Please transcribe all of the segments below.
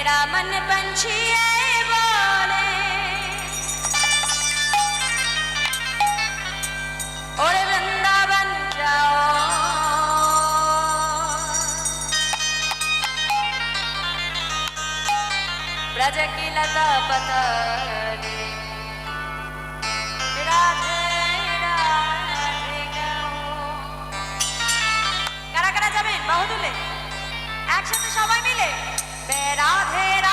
मेरा मन पंछी ये बोले और वृंदावन जाओ ब्रज की लता पतले রাধে রাধে গাও কারা কারা যাবেন বাহু তুলে একসাথে সবাই মিলে বে রাধে রাধে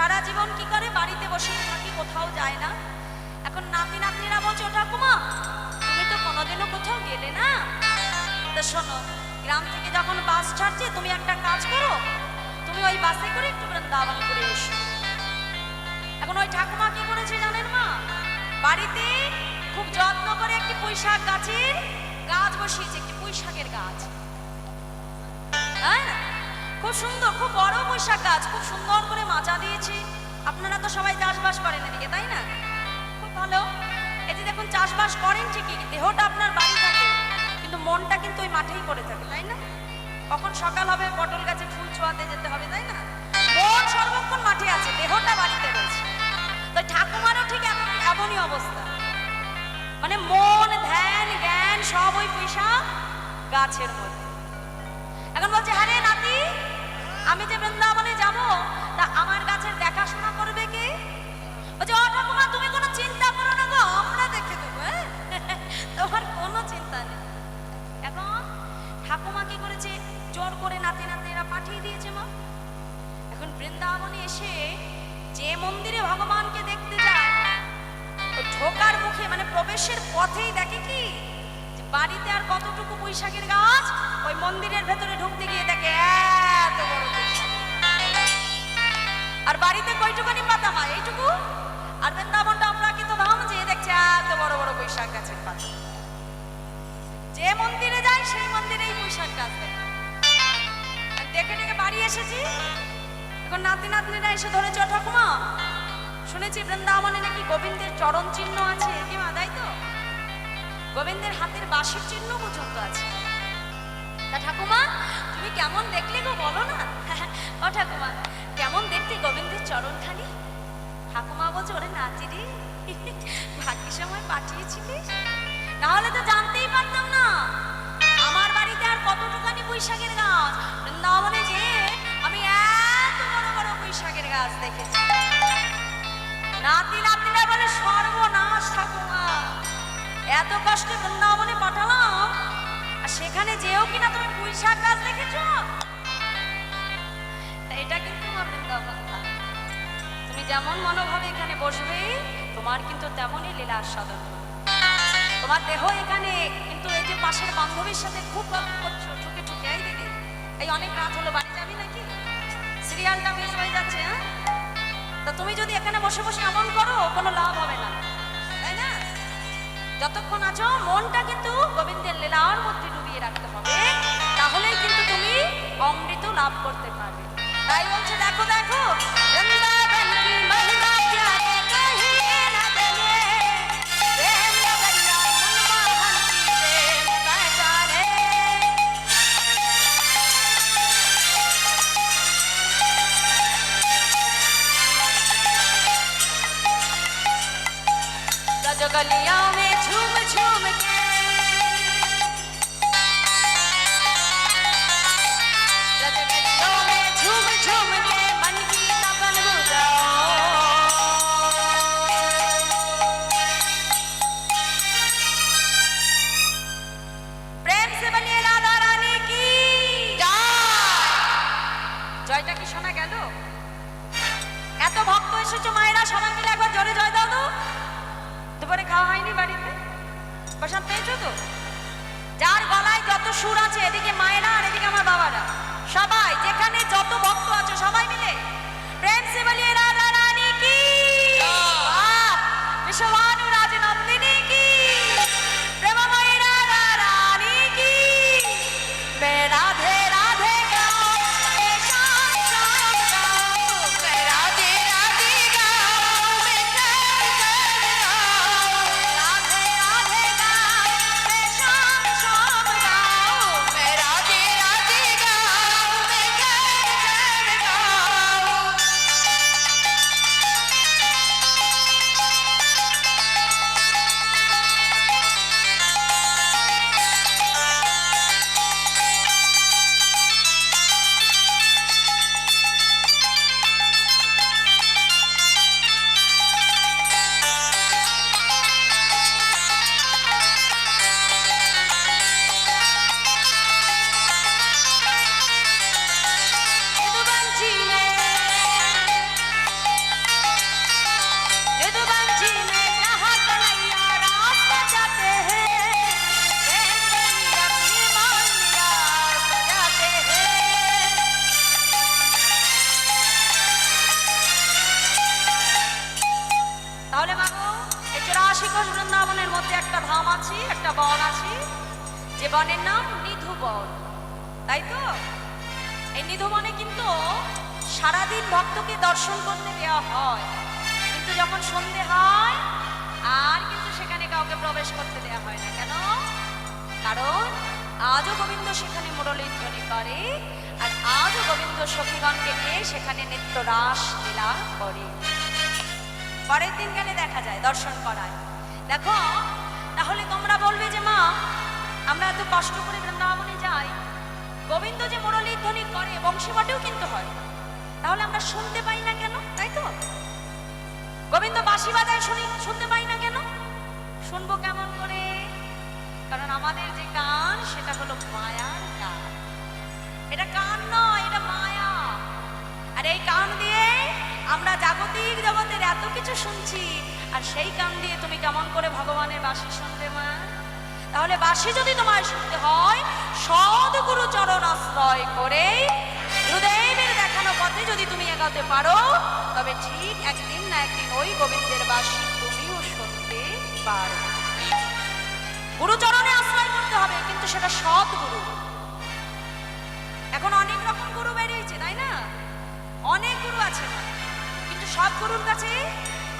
সারা জীবন কি করে বাড়িতে বসেই থাকি, কোথাও যায় না। এখন নাতি নাতনিরা বলছে ঠাকুমা, তুমি তো কোনোদিনও কোথাও গেলে না। তো শোনো, গ্রাম থেকে যখন বাস ছাড়ছে, তুমি একটা কাজ করো, তুমি ওই বাসে করে একটু বৃন্দাবন করে এসো। এখন ওই ঠাকুমা কি করেছে জানেন মা? বাড়িতে খুব যত্ন করে একটি পুঁইশাক গাছের গাছ বসিয়েছে, একটি পুঁইশাকের গাছ। হ্যাঁ? খুব সুন্দর, খুব বড় পুঁইশাক গাছ, খুব সুন্দর করে মাচা দিয়েছে। আপনারা তো সবাই চাষবাস করেন এদিকে, তাই না? খুব ভালো। যে দেখুন, চাষবাস করেন ঠিকই, দেহটা আপনার বাড়ি থাকে, কিন্তু মনটা কিন্তু ওই মাঠেই পড়ে থাকে, তাই না? কখন সকাল হবে, পটল গাছে ফুল ছোঁয়াতে যেতে হবে, তাই না? মন সর্বক্ষণ মাঠে আছে, দেহটা বাড়িতে রয়েছে। তো ঠাকুমারও ঠিক এমন, এমনই অবস্থা। মানে মন, ধ্যান, জ্ঞান সব ওই পয়সা গাছের মধ্যে। এখন বলছে আরে নাতি আমি যে বৃন্দাবনে যাব, তা আমার গাছের দেখাশোনা করবে কে? বলছে ও ঠাকুমা তুমি কোনো চিন্তা করো না গো, আমরা দেখে দেবো হ্যাঁ? তোমার কোনো চিন্তা নেই। এখন ঠাকুমা কি করেছে? জোর করে নাতি নাতনিরা পাঠিয়ে দিয়েছে, মা। এখন বৃন্দাবনে এসে যে মন্দিরে ভগবানকে দেখতে যায় ঢোকার মুখে মানে প্রবেশের পথেই দেখে কি? যে বাড়িতে আর কতটুকু বৈশাখের গাছ? ওই মন্দিরের ভেতরে ঢুকতে গিয়ে দেখে এত আর বাড়িতে কয়টুকানি পাতা মা, এইটুকু? আর বৃন্দাবনটা আমরা কিন্তু ধাম যে দেখছে, এত বড় বড় বৈশাখ গাছের পাতা। যে মন্দিরে যায়, সেই মন্দিরেই বৈশাখ গাছ দেখে। দেখে দেখে বাড়ি এসেছি। এখন নাতি নাতনিরা এসে ধরেছে "ও ঠাকুমা। শুনেছি বৃন্দাবনে নাকি গোবিন্দের চরণ চিহ্ন আছে। কি মা, তাই তো? গোবিন্দের হাতের বাঁশির চিহ্ন পর্যন্ত আছে। তা ঠাকুমা, তুমি কেমন দেখলে গো বলো না? ও ঠাকুমা, কেমন দেখতে গোবিন্দের চরণখানি ঠাকুমা বলছে ওরে নাতি রে। সময় পাঠিয়েছিলিস না হলে তো জানতেই পারতাম না। আমার বাড়িতে আর কতটুকানি বৈশাখের গাছ? বৃন্দাবনে যে আমি এত বড় বড় বৈশাখের গাছ দেখেছি। নাতি নাতিরা বলে, সর্বনাশ ঠাকুমা। এত কষ্টে বৃন্দাবনে পাঠালাম সেখানে যেও কিনা তুমি পুঁই গাছ দেখেছ? এটা কিন্তু তুমি যেমন মনোভাবে এখানে বসবে, তোমার কিন্তু তেমনই লীলা আস্বাদন তোমার দেহ এখানে কিন্তু এই যে পাশের বান্ধবীর সাথে খুব করছ ঠুকে ঠুকে এই দিদি। এই অনেক রাত হলো, বাড়ি যাবি নাকি? সিরিয়ালটা মিস হয়ে যাচ্ছে হ্যাঁ? তা তুমি যদি এখানে বসে বসে এমন করো, কোনো লাভ হবে না। তাই না? যতক্ষণ আছো, মনটা কিন্তু গোবিন্দের লীলার মধ্যে লাভ করতে পারবে তাই বলছে দেখো দেখো বৃন্দাবন কি মহিমা প্যারে কহি না দেবে প্রেম নগরিয়া মনমোহন কি প্রেম বেচারে गलियों में झूम झूम के সবাই মিলে একবার জোরে জয় দাও তো। দুপুরে খাওয়া হয়নি বাড়িতে। প্রসাদ পেয়েছ তো? যার গলায় যত সুর আছে, এদিকে মায়েরা আর এদিকে আমার বাবারা। সবাই, যেখানে যত ভক্ত আছে সবাই মিলে, প্রেম সে পরের দিন গেলে দেখা যায়, দর্শন করায়। দেখো, তাহলে তোমরা বলবে যে, মা, আমরা এত কষ্ট করে বৃন্দাবনে যাই। গোবিন্দ যে মুরলীর ধ্বনি করে বংশীবাটেও কিন্তু হয়। তাহলে আমরা শুনতে পাই না কেন? তাই তো? গোবিন্দ বাঁশি বাজায় শুনি, শুনতে পাই না কেন? শুনব কেমন করে? কারণ আমাদের যে গান, সেটা হলো মায়ার গান। এটা কান নয়, এটা মায়া। আর এই কান দিয়ে আমরা জাগতিক জগতের এত কিছু শুনছি, আর সেই কান দিয়ে তুমি কেমন করে ভগবানের বাসি শুনবে মা? তাহলে বাসি যদি তোমার শুনতে হয়, সদগুরু চরণ আশ্রয় করে গুরুদেবের দেখানো পথে যদি তুমি এগাতে পারো, তবে ঠিক একদিন না একদিন ওই গোবিন্দের বাসি তুমিও শুনতে পারো গুরুচরণে আশ্রয় করতে হবে, কিন্তু সেটা সৎ কিন্তু সৎ গুরুর কাছে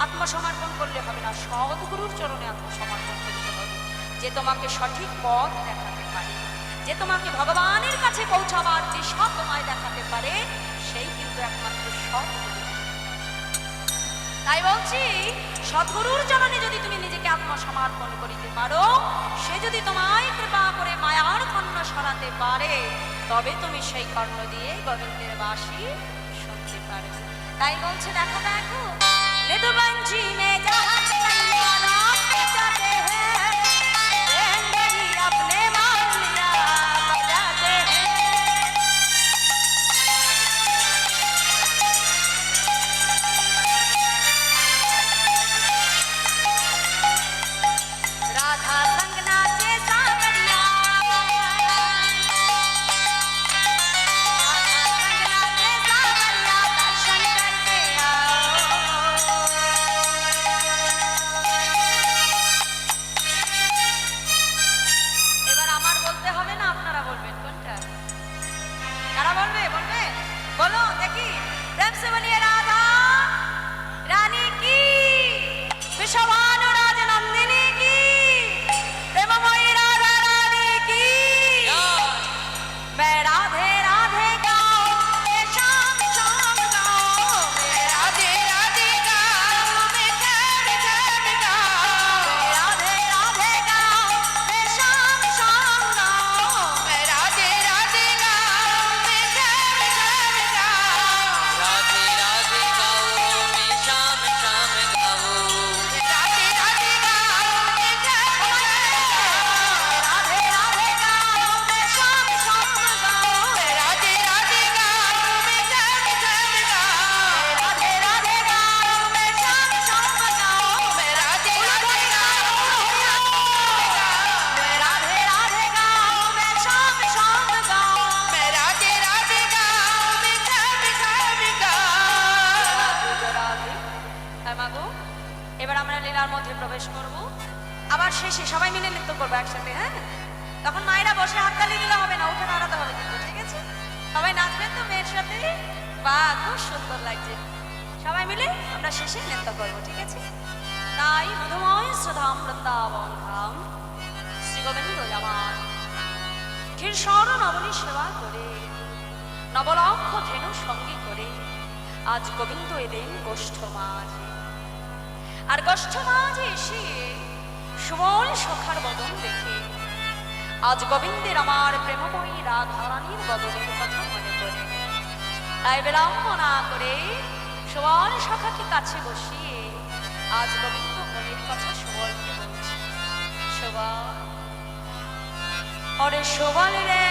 আত্মসমর্পণ করলে হবে না। সৎ গুরুর চরণে আত্মসমর্পণ করতে হবে। যে তোমাকে সঠিক পথ দেখাতে পারে, যে তোমাকে ভগবানের কাছে পৌঁছাবার যে সৎ তোমায় দেখাতে পারে, সেই কিন্তু একমাত্র সৎ গুরু তাই বলছি, সদ্গুরুর চরণে যদি তুমি নিজেকে আত্মসমর্পণ করিতে পারো, সে যদি তোমায় কৃপা করে মায়ার কর্ণ সরাতে পারে, তবে তুমি সেই কর্ণ দিয়ে গোবিন্দের বাসি তাই বলছে দেখো দেখো নিদুবঞ্জি মে যাহা করব একসাথে হ্যাঁ? তখন মায়েরা বসে হাততালি দিলে হবে না, উঠে দাঁড়াতে হবে কিন্তু, ঠিক আছে? সবাই নাচবেন তো মেয়ের সাথে? বা খুব সুন্দর লাগছে। সবাই মিলে আমরা শেষে নৃত্য করব, ঠিক আছে? তাই মধুময় সুধাম বৃন্দাবন ধাম শ্রী গোবিন্দ জামান ক্ষীর স্মরণ অবনী সেবা করে। নবলক্ষ ধেনু সঙ্গী করে। আজ গোবিন্দ এলেন গোষ্ঠ মাঝে। আর গোষ্ঠ মাঝে এসে সুবল সখার বদন দেখে। আজ গোবিন্দের আমার প্রেমময়ী রাধারানীর বদনের কথা মনে পড়ে। তাই বিলম্ব না করে সুবল সখাকে কাছে বসিয়ে আজ গোবিন্দ মনের কথা সুবলকে বলছে। সুবল ওরে সুবল রে।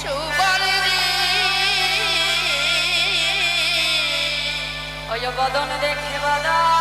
সুবল রে। ওই বদন দেখে বদন।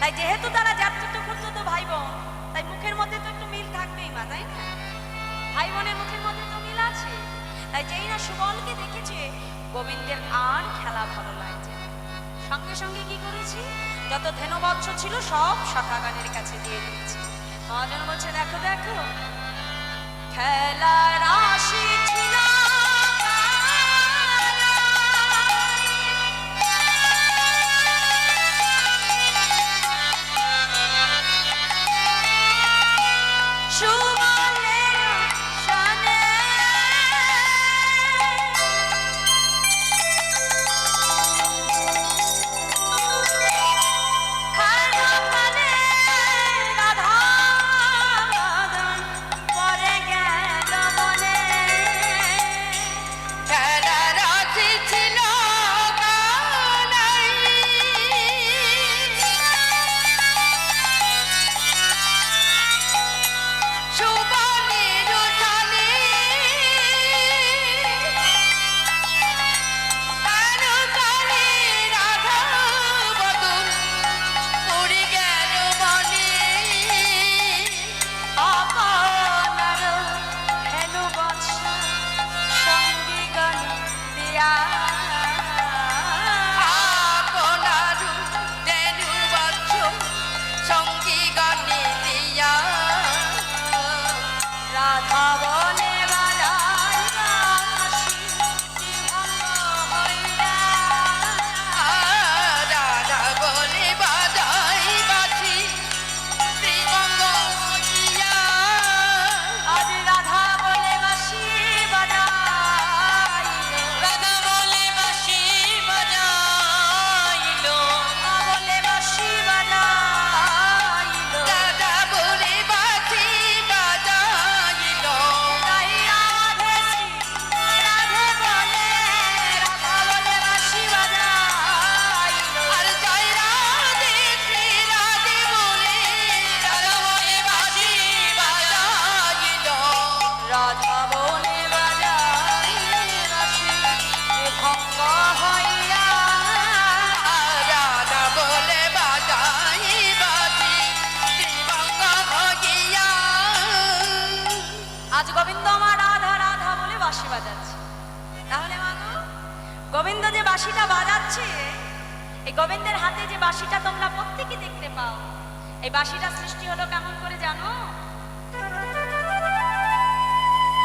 তাই যেহেতু তারা যাত্রীটা করতো তো ভাই বোন তাই মুখের মধ্যে তো একটু মিল থাকবেই মা, তাই না? ভাই বোনের মুখের মধ্যে তো মিল আছে। তাই যেই না সুবলকে দেখেছে, গোবিন্দের আর খেলা ভালো লাগছে সঙ্গে সঙ্গে কি করেছি? যত ধেনুবৎস ছিল, সব শাখা গানের কাছে দিয়ে দিয়েছি। মহাজন বলছে, দেখো দেখো, খেলার রাশি ছিল বাঁশিটা বাজাচ্ছে। এই গোবিন্দের হাতে যে বাঁশিটা তোমরা প্রত্যেকে দেখতে পাও, এই বাঁশিটা সৃষ্টি হলো কেমন করে জানো?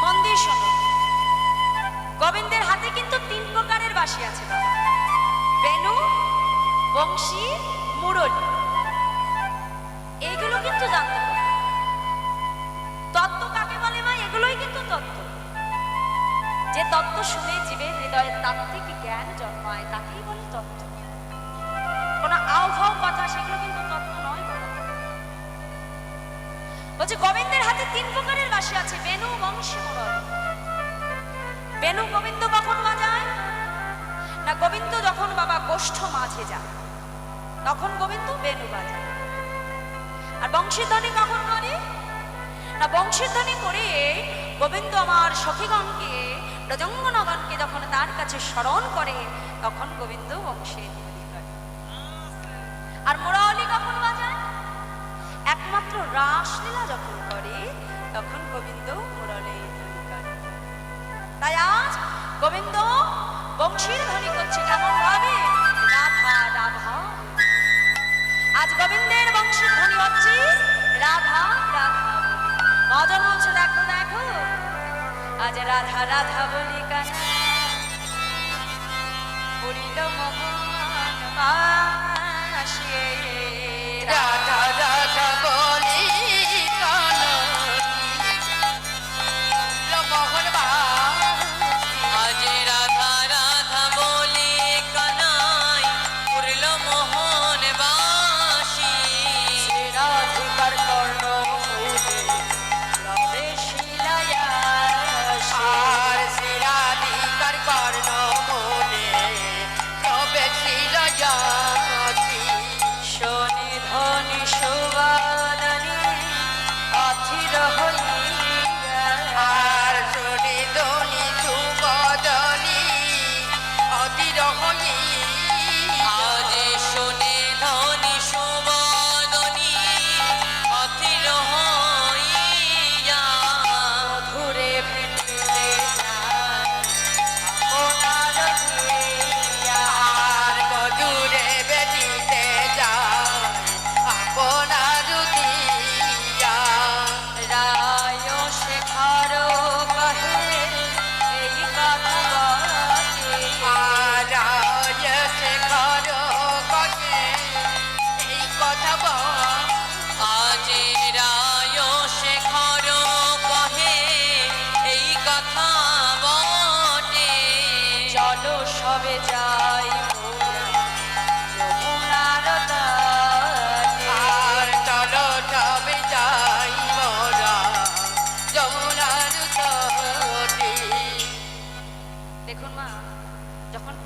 মন্দির শোনো। গোবিন্দের হাতে কিন্তু তিন প্রকারের বাঁশি আছে বাবা। বেনু, বংশী, মুরলী। এইগুলো কিন্তু জানতে তত্ত্ব কাকে বলে মা? এগুলোই কিন্তু তত্ত্ব। যে তত্ত্ব শুনে জীবের হৃদয়ে তাত্ত্বিক জন্মায় তাকেই বলে তত্ত্ব। কোনো আউভাও কথা সেগুলো কিন্তু তত্ত্ব নয়। বলছে, গোবিন্দের হাতে তিন প্রকারের বাসি আছে, বেনু, বংশী, মুরলী। বেনু গোবিন্দ কখন বাজায়? না গোবিন্দ যখন বাবা গোষ্ঠ মাঝে যায়, তখন গোবিন্দ বেনু বাজায়। আর বংশীধ্বনি কখন করে? না বংশীধ্বনি করে গোবিন্দ আমার সখীগণকে রজঙ্গনগণকে যখন তার কাছে স্মরণ করে তখন গোবিন্দ বংশী আর মোরাওলি কখন বাজায়? একমাত্র রাসলীলা যখন করে, তখন গোবিন্দ মুরলী তাই আজ গোবিন্দ বংশীর ধ্বনি করছে, কেমন ভাবে? রাধা রাধা। আজ গোবিন্দের বংশীর ধ্বনি হচ্ছে, রাধা রাধা মজন বলছে, দেখো দেখো। আজ রাধা রাধা বলি কানা? বলিল মোহন মাসে রাধা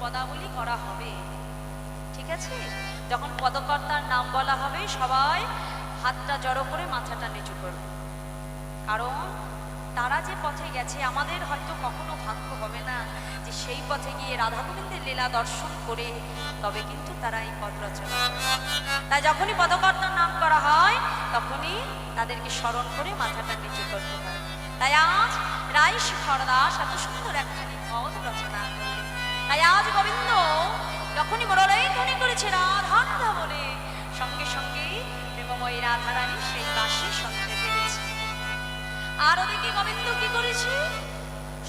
পদাবলী করা হবে, ঠিক আছে? যখন পদকর্তার নাম বলা হবে, সবাই হাতটা জড়ো করে মাথাটা নিচু করবে। কারণ তারা যে পথে গেছে, আমাদের হয়তো কখনো ভাগ্য হবে না যে সেই পথে গিয়ে রাধা গোবিন্দের লীলা দর্শন করে তবে কিন্তু তারা এই পদ রচনা। তাই যখনই পদকর্তার নাম করা হয়, তখনই তাদেরকে স্মরণ করে মাথাটা নিচু করতে হয়। তাই আজ রায় শেখর এত সুন্দর করলেন তাই আজ গোবিন্দ যখনই মরলাই ধ্বনি করেছে রাধা রাধা বলে সঙ্গে সঙ্গে প্রেমময়ী রাধারানী সেই বাসি শুনতে পেরেছে আর ওদিকে গোবিন্দ কি করেছে?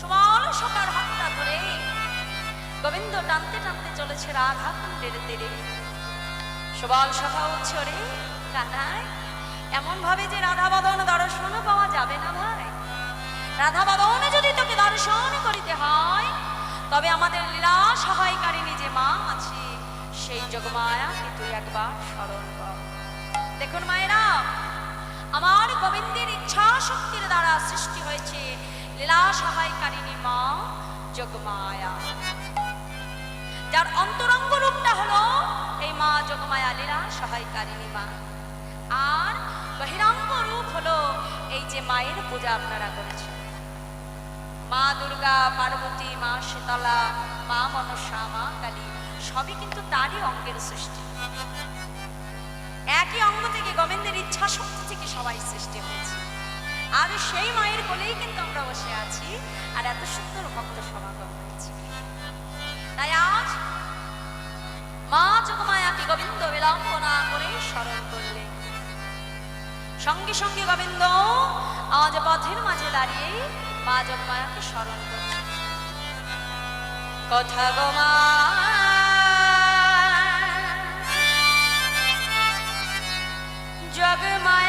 সমান সকার হাতটা ধরে গোবিন্দ টানতে টানতে চলেছে রাধা কুণ্ডের তীরে। সবাল সখা উঠছে ওরে কানায় এমন ভাবে যে রাধা বদন দর্শন পাওয়া যাবে না ভাই। রাধা বদনে যদি তোকে দর্শন করিতে হয় তবে আমাদের লীলা সহায়কারিণী যে মা আছে। সেই যোগমায়াকে তুই একবার স্মরণ কর। দেখুন মায়েরা, আমার গোবিন্দের ইচ্ছা শক্তির দ্বারা সৃষ্টি হয়েছে লীলা সহায়কারিণী মা যোগমায়া যার অন্তরঙ্গ রূপটা হলো এই মা যোগমায়া লীলা সহায়কারিণী মা। আর বহিরঙ্গ রূপ হলো এই যে মায়ের পূজা আপনারা করেছেন। মা দুর্গা, পার্বতী, মা শীতলা, মা মনসা, মা কালী, সবই কিন্তু তারই অঙ্গের সৃষ্টি। একই অঙ্গ থেকে গোবিন্দের ইচ্ছা শক্তি থেকে সবাই সৃষ্টি হয়েছে। আজ সেই মায়ের কোলেই কিন্তু আমরা বসে আছি আর এত সুন্দর ভক্ত সমাগম হয়েছে। তাই আজ মা যোগমায়াকে গোবিন্দ বিলম্ব না করে স্মরণ করলে। সঙ্গে সঙ্গে গোবিন্দ আজ পথের মাঝে দাঁড়িয়ে মা জন্মায়াকে স্মরণ করছে। কথা গোমা জগমায়া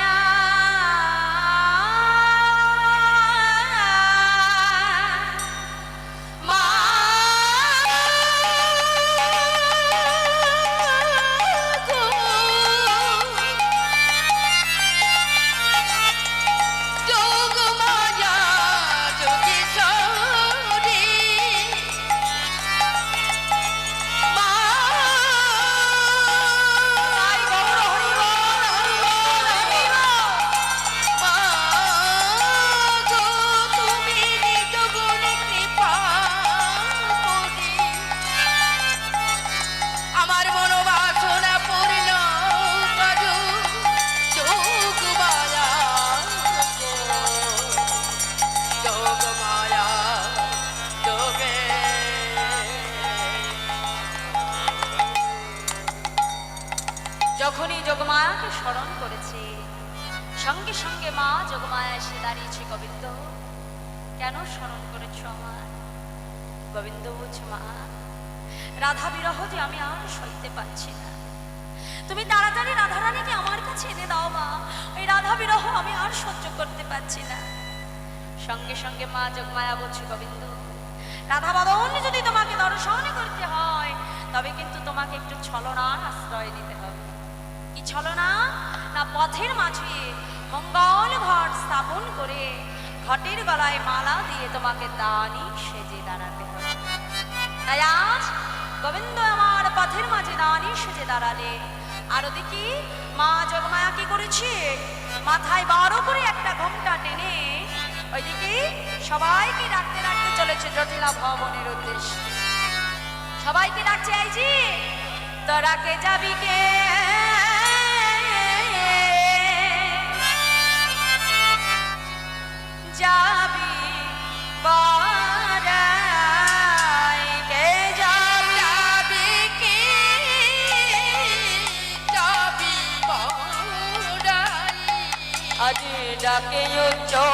রাধা বিরহ যে আমি আর সইতে পারছি না। তুমি তাড়াতাড়ি রাধারানীকে আমার কাছে এনে দাও মা। ওই রাধা বিরহ আমি আর সহ্য করতে পারছি না। সঙ্গে সঙ্গে মা যোগমায়া বলছে, গোবিন্দ, রাধা বদন, যদি তোমাকে দর্শন করতে হয়, তবে কিন্তু তোমাকে একটু ছলনার আশ্রয় নিতে হবে। কি ছলনা? না পথের মাঝে মঙ্গল ঘট স্থাপন করে ঘটের গলায় মালা দিয়ে তোমাকে দানি সেজে দাঁড়াতে হবে। তাই আজ গোবিন্দ আমার পথের মাঝে দানি সেজে দাঁড়ালে। আর ওদিকে মা জগমায়া কি করেছে? মাথায় বারো করে একটা ঘোমটা টেনে ওইদিকে সবাইকে ডাকতে ডাকতে চলেছে জটিলা ভবনের উদ্দেশ্যে। সবাইকে ডাকছে আইজি তোরা কে যাবি কে? ডাকে জয়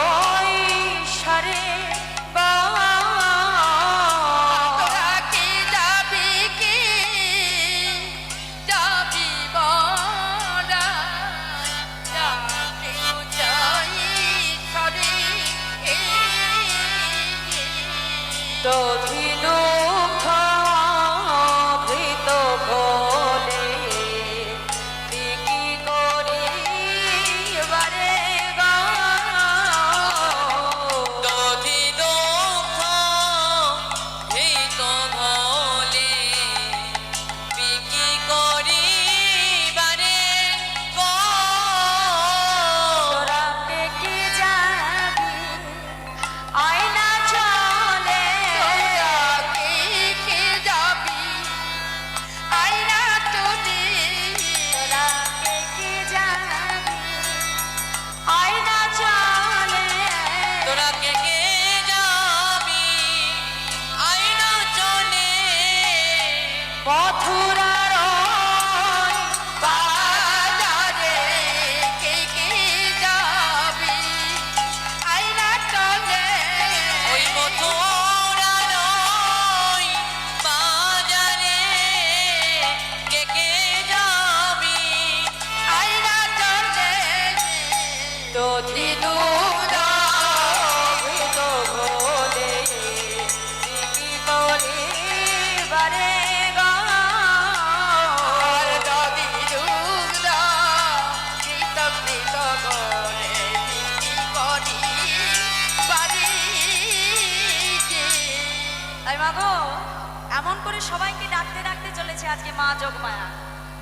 মা যোগমায়া।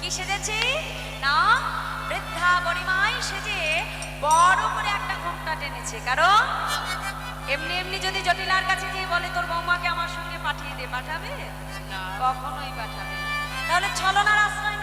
কি সেজেছি? না বৃদ্ধা বরিমায় সেজে বড় করে একটা ঘুমটা টেনেছে। কারণ এমনি এমনি যদি জটিলার কাছে গিয়ে বলে তোর বৌমাকে আমার সঙ্গে পাঠিয়ে দে পাঠাবে? না। কখনোই পাঠাবে। তাহলে ছলনার আশ্রয়